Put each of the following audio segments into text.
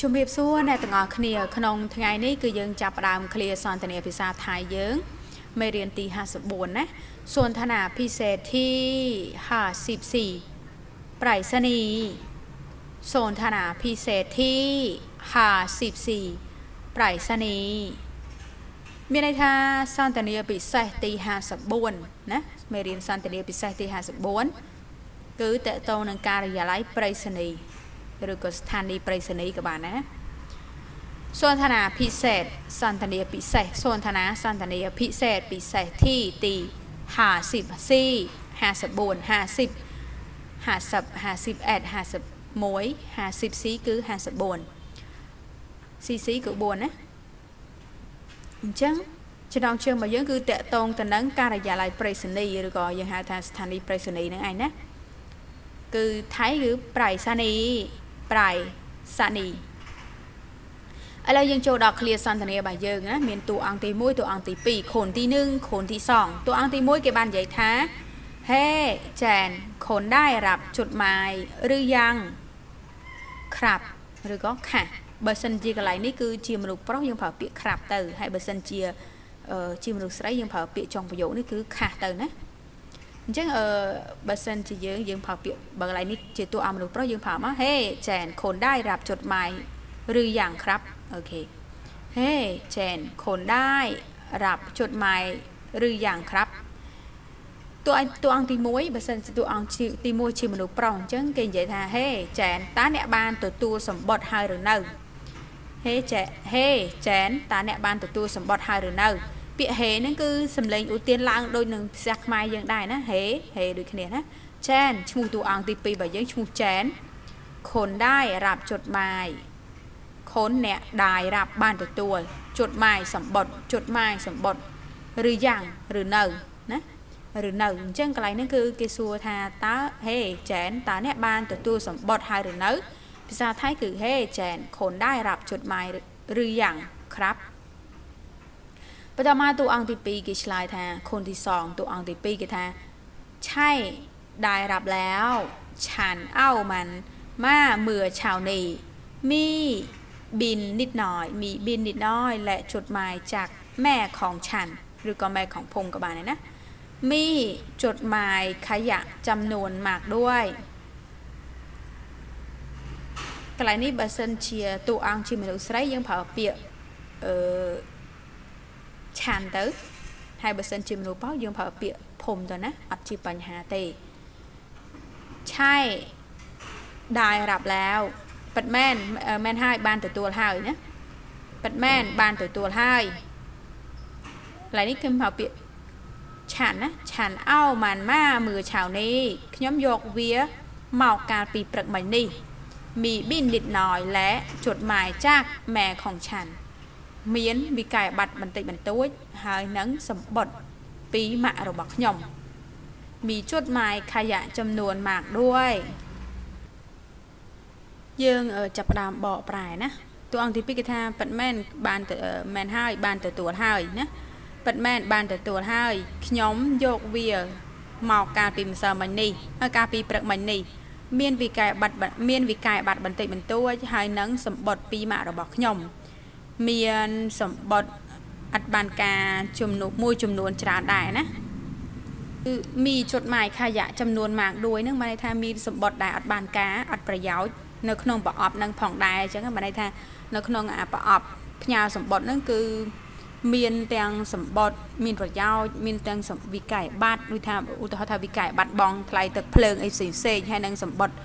ជំរាបសួរអ្នកទាំងអស់គ្នាក្នុងថ្ងៃនេះគឺយើងចាប់ផ្ដើម clear សន្ទនាភាសាថៃយើងមេរៀនទី54ណាសន្ទនាពិសេសទី54ប្រៃសណីសន្ទនាពិសេសទី54ប្រៃសណីមានន័យថាសន្ទនាពិសេសទី54ណាមេរៀនសន្ទនាពិសេសទី54គឺតកតងនឹងការិយាល័យប្រៃសណី ឬក៏ស្ថានីយ៍ប្រៃសណីយ៍ក៏បានដែរណាសន្ទនាពិសេសសន្ទនាពិសេសសន្ទនាសន្ទនាពិសេសពិសេសទីទី50 C 54 50 50 51 51 50 C គឺ54 CC គឺ4ណាអញ្ចឹងចំណងជើងរបស់យើងគឺតកតងទៅនឹងការិយាល័យប្រៃសណីយ៍ឬក៏យើងហៅថាស្ថានីយ៍ប្រៃសណីយ៍ហ្នឹងឯងណាគឺថៃគឺប្រៃសណីយ៍ ប្រៃសណីយ៍ឥឡូវយើងចូលដល់ clear សន្ទនារបស់យើងណាមានតួអង្គទី1តួអង្គទី2ខូនទី1ខូនទី2តួអង្គទី1គេបាននិយាយថាហេចានខូនได้รับจดหมายหรือยังครับឬក៏ค่ะបើសិនជាកន្លែងនេះគឺជាមនុស្សប្រុសយើងប្រើពាក្យក្រាប់ទៅហើយបើសិនជាជាមនុស្សស្រីយើងប្រើពាក្យចុងប្រយោគនេះគឺខាស់ទៅណា អញ្ចឹងអឺបើសិនជាយើងយើងប្រើពាក្យបើកន្លែងនេះជាតួអង្គមនុស្សប្រុសយើងប្រើមកហេចានខូនได้รับจดหมายหรือยังครับโอเคเฮ้เจนคนได้รับจดหมายหรือยังครับតួតួអង្គទី1បើសិនជាតួអង្គទី1ជាមនុស្សប្រុសអញ្ចឹងគេនិយាយថាហេចែនតើអ្នកបានទទួលសម្បត្តិហើយឬនៅហេចែហេចែនតើអ្នកបានទទួលសម្បត្តិហើយឬនៅ ពាក្យហេហ្នឹងគឺសំឡេងឧទានឡើងដូចនឹងភាសាខ្មែរយើងដែរណាហេហេដូចគ្នាណាចែនឈ្មោះតួអង្គទី2របស់យើងឈ្មោះចែនខុនได้รับจดหมายខុនអ្នកได้รับបានទទួលจดหมายសម្បត្តិจดหมายសម្បត្តិឬយ៉ាងឬនៅណាឬនៅអញ្ចឹងកន្លែងនេះគឺគេសួរថាតើហេចែនតើអ្នកបានទទួលសម្បត្តិហើយឬនៅភាសាថៃគឺហេចែនខុនได้รับจดหมายឬយ៉ាងครับ ปตมาตัวอังติปีกิชลายแทนคนที่สองตัวอังติปีกิแทนใช่ได้รับแล้ว ฉันเอ้ามันมาเมื่อชาวนีมีบินนิดหน่อย มีบินนิดน้อย และจดหมายจากแม่ของฉัน หรือก็แม่ของพงกบาลนะนะ มีจดหมายขยะจำนวนมากด้วยกลายนี้บัสเซนเชียตัวอังชิมิลุสไรยังเผาเปียเออ ឆានទៅហើយបើសិនជាមនុស្សប្រុសយើងប្រើពាក្យភុំទៅណាអត់ជាបញ្ហាទេใช่ได้รับแล้วប៉ិតមែនមែនហើយបានទទួលហើយណាប៉ិតមែនបានទទួលហើយកន្លែងនេះគឺប្រើពាក្យឆានណាឆានអោម៉ានម៉ាមើឆៅនេះខ្ញុំយកវាមកកាលពីព្រឹកមិញនេះ มีบินนิดหน่อยและจดหมายจากแม่ของฉัน មានវិក័យប័ត្របន្តិចបន្តួចហើយនឹងសម្បត្តិពីម៉ាក់របស់ខ្ញុំ มีจดหมายขยะจำนวนมากด้วยយើងចាប់ផ្ដើមបកប្រែណាតួអង្គទី2គេថាប៉ិតមែនបានមែនហើយបានទទួលហើយណាប៉ិតមែនបានទទួលហើយខ្ញុំយកវាមកកាលពីម្សិលមិញនេះកាលពីព្រឹកមិញនេះមានវិក័យប័ត្រមានវិក័យប័ត្របន្តិចបន្តួចហើយនឹងសម្បត្តិពីម៉ាក់របស់ខ្ញុំ មានសម្បត្តិអត្តបានការចំនួនមួយចំនួនច្រើនដែរណាគឺមីជុតម៉ាយខយៈចំនួនម៉ាកដូចហ្នឹងបានន័យថាមានសម្បត្តិដែរអត់បានការអត់ប្រយោជន៍នៅក្នុងប្រអប់ហ្នឹងផងដែរអញ្ចឹងបានន័យថានៅក្នុងអាប្រអប់ផ្ញើសម្បត្តិហ្នឹងគឺមានទាំងសម្បត្តិមានប្រយោជន៍មានទាំងវិក័យប័ត្រដូចថាឧទាហរណ៍ថាវិក័យប័ត្របងថ្លៃទឹកភ្លើងអីផ្សេងៗហើយនឹងសម្បត្តិ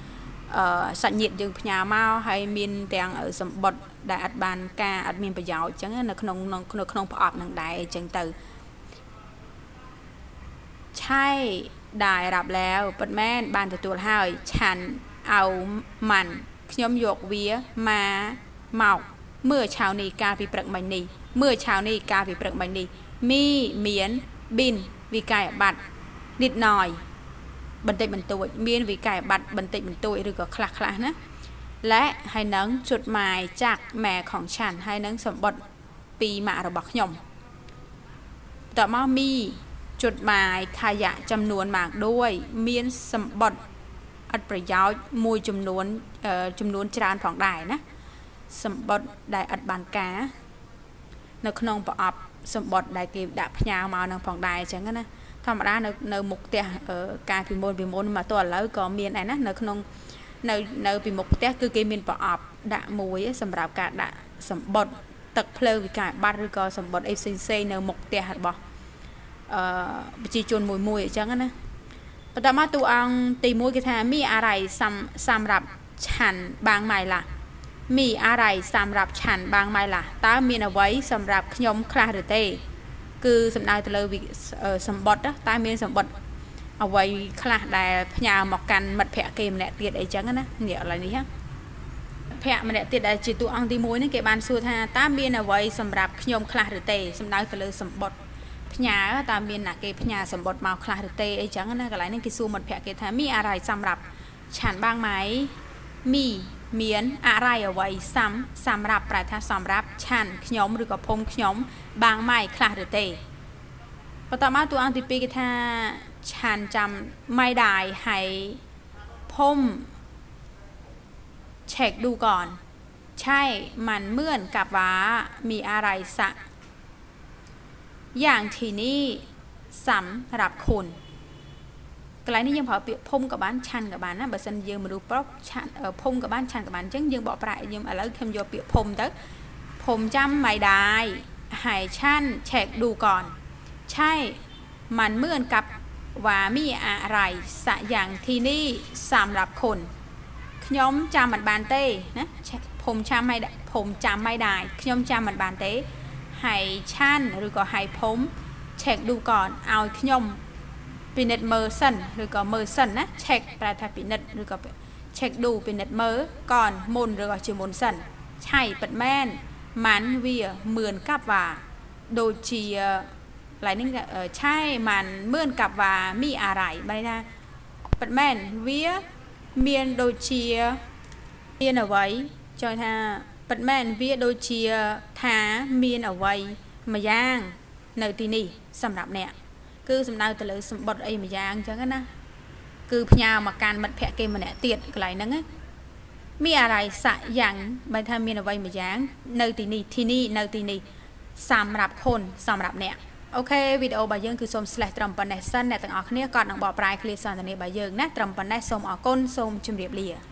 សាច់ញាតិយើងផ្ញើមកហើយមានទាំងសម្បត្តិដែលអត់បានការអត់មានប្រយោជន៍អញ្ចឹងនៅក្នុងនៅក្នុងប្រអប់នឹងដែរអញ្ចឹងទៅใช่ได้รับแล้วប៉ុន្មានបានទទួលហើយឆាន់អោម៉ាន់ខ្ញុំយកវាមកមកមើលឆៅនេះកាលពីព្រឹកមិញនេះមើលឆៅនេះកាលពីព្រឹកមិញនេះមីមានប៊ីនវិក័យប័ត្រនិดหน่ บันติบันตุยมีนวิกายบัดบันติบันตุยหรือก็คลักคละนะและให้นังจุดหมายจากแม่ของฉันให้นังสมบัติปีมาระบักยมต่อมามีจุดหมายขยะจำนวนมากด้วยมีนสมบัติอัดประยาวมวยจำนวนจำนวนจานผ่องได้นะสมบัติได้อัดบานกาในขนมประอับสมบัติได้เก็บดับพยาวมาหนังผ่องได้จันกันนะ ធម្មតានៅនៅមុខផ្ទះកាលពីមុនពីមុនមកទោះឥឡូវក៏មានដែរណានៅក្នុងនៅនៅពីមុខផ្ទះគឺគេមានប្រអប់ដាក់មួយសម្រាប់ការដាក់សម្បត្តិទឹកភ្លើងវិការបាត់ឬក៏សម្បត្តិអីផ្សេងផ្សេងនៅមុខផ្ទះរបស់អឺប្រជាជនមួយមួយអញ្ចឹងណាបន្តមកតួអង្គទី1គេថាមីអារ័យសំសម្រាប់ឆាន់បាងម៉ៃឡាមីអារ័យសម្រាប់ឆាន់បាងម៉ៃឡាតើមានអ្វីសម្រាប់ខ្ញុំខ្លះឬទេ គឺសំដៅទៅលើសម្បត្តិតើមានសម្បត្តិអ្វីខ្លះដែលផ្ញើមកកាន់មិត្តភ័ក្តិគេម្នាក់ទៀតអីចឹងណានេះឥឡូវនេះភ័ក្តិម្នាក់ទៀតដែលជាតួអង្គទី1ហ្នឹងគេបានសួរថាតើមានអ្វីសម្រាប់ខ្ញុំខ្លះឬទេសំដៅទៅលើសម្បត្តិផ្ញើតើមានអ្នកគេផ្ញើសម្បត្តិមកខ្លះឬទេអីចឹងណាកន្លែងហ្នឹងគេសួរមិត្តភ័ក្តិគេថាមីអារ៉ៃសម្រាប់ឆានបាងម៉ៃមី มียนอะไรเอาไว้ซ้ำสำหรับประธานสำหรับฉันขยมหรือกับพงขยมบางไม้คลาดเตะปรต่อมาตัวอังติปีกท่าฉันจำไม่ได้ให้พมเช็คดูก่อน ใช่มันเมื่อนกับว่ามีอะไรสักอย่างที่นี่สำหรับคุณ cái này nhưng họ bị phong cả bán chăn cả bán á bà xin dương mà đủ bóc chăn ở phong cả bán chăn cả bán chứ dương bỏ lại dương mà lấy thêm vô bị phong tới phong chăm mày đài hải chăn check đủ còn ใช่มันเหมือนกับว่ามีอะไรสักอย่างที่นี่สำหรับคนขยมจำมันบานเต้นะผมจำไม่ผมจำไม่ได้ขยมจำมันบานเต้ให้ชั่นหรือก็ให้ผมเช็คดูก่อนเอาขยม ពិនិត្យមើលសិនឬក៏មើលសិនណា check ប្រែថាពិនិត្យឬក៏ check ดูពិនិត្យមើលก่อนមុនឬក៏ជាមុនសិនឆៃពិតមែនម៉ាន់វាเหมือนกับว่าដូចជាកន្លែងនេះអឺឆៃម៉ាន់เหมือนกับว่ามีอะไรបែរថាពិតមែនវាមានដូចជាមានអ្វីចង់ថាពិតមែនវាដូចជាថាមានអ្វីមួយយ៉ាងនៅទីនេះសម្រាប់អ្នក គឺសំដៅទៅលើសម្បត្តិអីមួយយ៉ាងអញ្ចឹងណាគឺផ្ញើមកកាន់មិត្តភ័ក្ដិគេម្នាក់ទៀតកន្លែងហ្នឹងណាមានអរិយស័កយ៉ាងបើថាមានអ្វីមួយយ៉ាង នៅទីនេះទីនេះនៅទីនេះសម្រាប់ខុនសម្រាប់អ្នកអូខេវីដេអូរបស់យើងគឺសូម slash ត្រឹមប៉ុណ្ណេះសិនអ្នកទាំងអស់គ្នាក៏នឹងបកប្រែឃ្លាសន្ទនារបស់យើងណាត្រឹមប៉ុណ្ណេះសូមអរគុណសូមជម្រាបលា